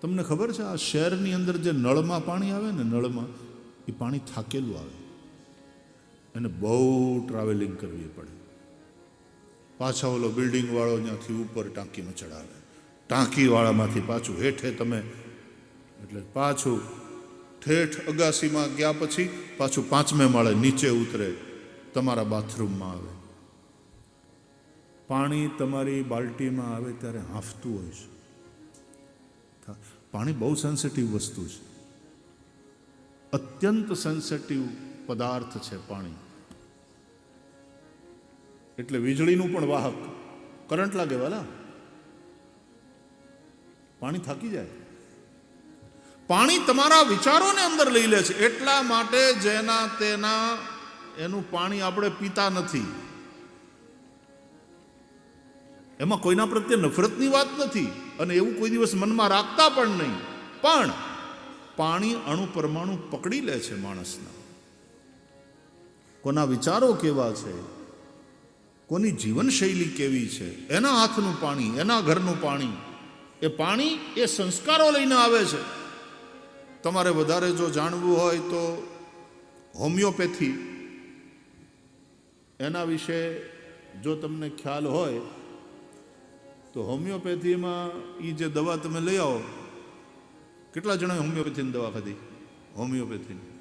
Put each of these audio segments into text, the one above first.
તમને ખબર છે, આ શહેરની અંદર જે નળમાં પાણી આવે ને, નળમાં એ પાણી થાકેલું આવે. એને બહુ ટ્રાવેલિંગ કરવી પડે. પાછા ઓલો બિલ્ડિંગવાળો ત્યાંથી ઉપર ટાંકીમાં ચડાવે ટાંકીવાળામાંથી પાછું હેઠે તમે, એટલે પાછું ઠેઠ અગાસીમાં ગયા પછી પાછું પાંચમે માળે નીચે ઉતરે, તમારા બાથરૂમમાં આવે. પાણી તમારી બાલ્ટીમાં આવે ત્યારે હાંફતું હોય છે. પાણી બહુ સેન્સિટિવ વસ્તુ છે. અત્યંત સેન્સિટિવ પદાર્થ છે પાણી. એટલે વીજળીનું પણ વાહક. કરંટ લાગે વાલા? પાણી થાકી જાય. પાણી તમારા વિચારોને અંદર લઈ લે છે. એટલા માટે જેના તેના એનું પાણી આપણે પીતા નથી. એમાં કોઈના પ્રત્યે નફરતની વાત નથી અને એવું કોઈ દિવસ મનમાં રાખતા પણ નહીં. પણ પાણી અણુ પરમાણુ પકડી લે છે માણસના. કોના વિચારો કેવા છે? કોની જીવનશૈલી કેવી છે? એના હાથનું પાણી, એના ઘરનું પાણી, એ પાણી એ સંસ્કારો લઈને આવે છે. તમારે વધારે જો જાણવું હોય તો હોમિયોપેથી. એના વિશે જો તમને ખ્યાલ હોય તો હોમિયોપેથીમાં એ જે દવા તમે લઈ આવો, કેટલા જણાએ હોમિયોપેથીની દવા ખાધી? હોમિયોપેથીની.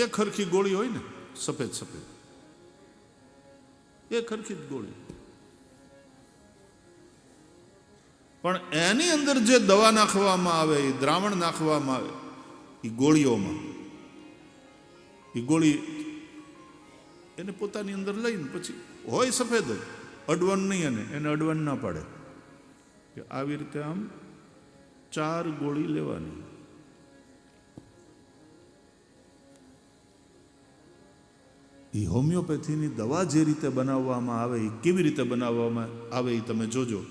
એક ખરખી ગોળી હોય ને, સફેદ સફેદ. એ ખરખી જ ગોળી. પણ એની અંદર જે દવા નાખવામાં આવે એ દ્રાવણ નાખવામાં આવે એ ગોળીઓમાં એ ગોળી એને પોતાની અંદર લઈને પછી હોય સફેદ જ. અડવન નહીં અને એને અડવન ના પાડે. કે આવી રીતે આમ ચાર ગોળી લેવાની. એ હોમિયોપેથીની દવા જે રીતે બનાવવામાં આવે એ કેવી રીતે બનાવવામાં આવે એ તમે જોજો,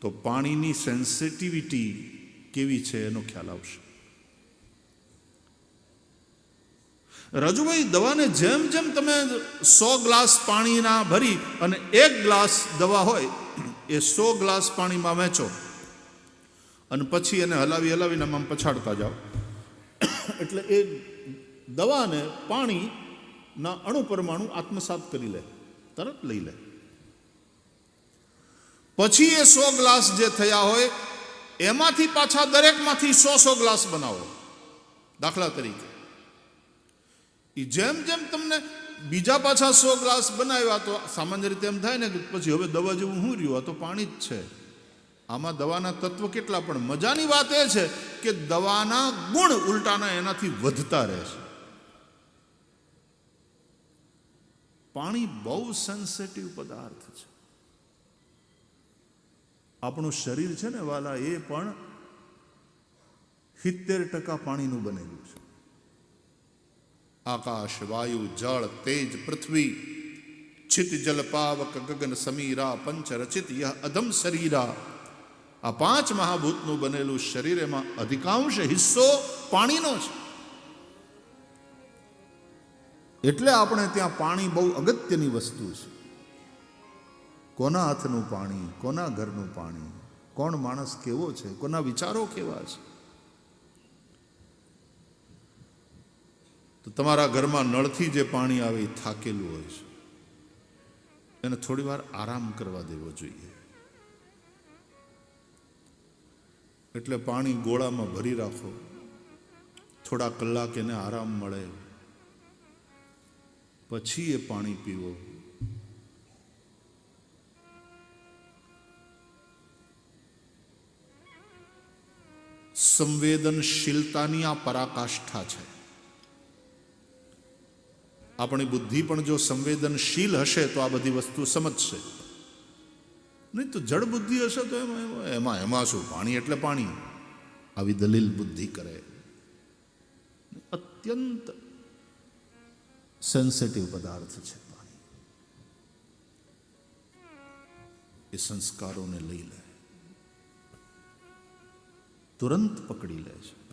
તો પાણીની સેન્સિટિવિટી કેવી છે એનો ખ્યાલ આવશે. રાજુભાઈ, દવાને જેમ જેમ તમે સો ગ્લાસ પાણીના ભરી અને એક ગ્લાસ દવા હોય, એ સો ગ્લાસ પાણીમાં વેચો અને પછી એને હલાવી હલાવીને આમ પછાડતા જાઓ. એટલે એ દવાને પાણીના અણુ પરમાણુ આત્મસાત કરી લે, તરત લઈ લે. પછી એ સો ગ્લાસ જે થયા હોય, એમાંથી પાછા દરેકમાંથી સો સો ગ્લાસ બનાવો, દાખલા તરીકે. ઈ જેમ જેમ તમને બીજા પાછા સો ગ્લાસ બનાવ્યા તો સામાન્ય રીતે એમ થાય ને કે પછી હવે દવા જેવું શું રહ્યું, આ તો પાણી જ છે. આમાં દવાના તત્વ કેટલા, પણ મજાની વાત એ છે કે દવાના ગુણ ઉલટાના એનાથી વધતા રહે છે. પાણી બહુ સેન્સિટિવ પદાર્થ છે. આપણું શરીર છે ને વાલા, એ પણ સિત્તેર ટકા પાણીનું બનેલું છે. આકાશ, વાયુ, જળ, તેજ, પૃથ્વી, છિત, જલ, પાવક, ગગન, સમીરા પંચ રચિત યહ, અધમ શરીરા. આ પાંચ મહાભૂતનું બનેલું શરીર એમાં અધિકાંશ હિસ્સો પાણીનો છે. એટલે આપણે ત્યાં પાણી બહુ અગત્યની વસ્તુ છે. કોના હાથનું પાણી, કોના ઘરનું પાણી, કોણ માણસ કેવો છે, કોના વિચારો કેવા છે? તો તમારા ઘરમાં નળથી જે પાણી આવે એ થાકેલું હોય છે. એને થોડી વાર આરામ કરવા દેવો જોઈએ. એટલે પાણી ગોળામાં ભરી રાખો. થોડા કલાક એને આરામ મળે. પછી એ પાણી પીવો. સંવેદનશીલતાની આ પરાકાષ્ઠા છે. આપણી બુદ્ધિ પણ જો સંવેદનશીલ હશે તો આ બધી વસ્તુ સમજશે. નહીં તો જળ બુદ્ધિ હશે તો એમાં એમાં- એમાં શું? પાણી એટલે પાણી. આવી દલીલ બુદ્ધિ કરે. અત્યંત સેન્સિટિવ પદાર્થ છે પાણી. એ સંસ્કારોને લઈ લે. તુરંત પકડી લે છે.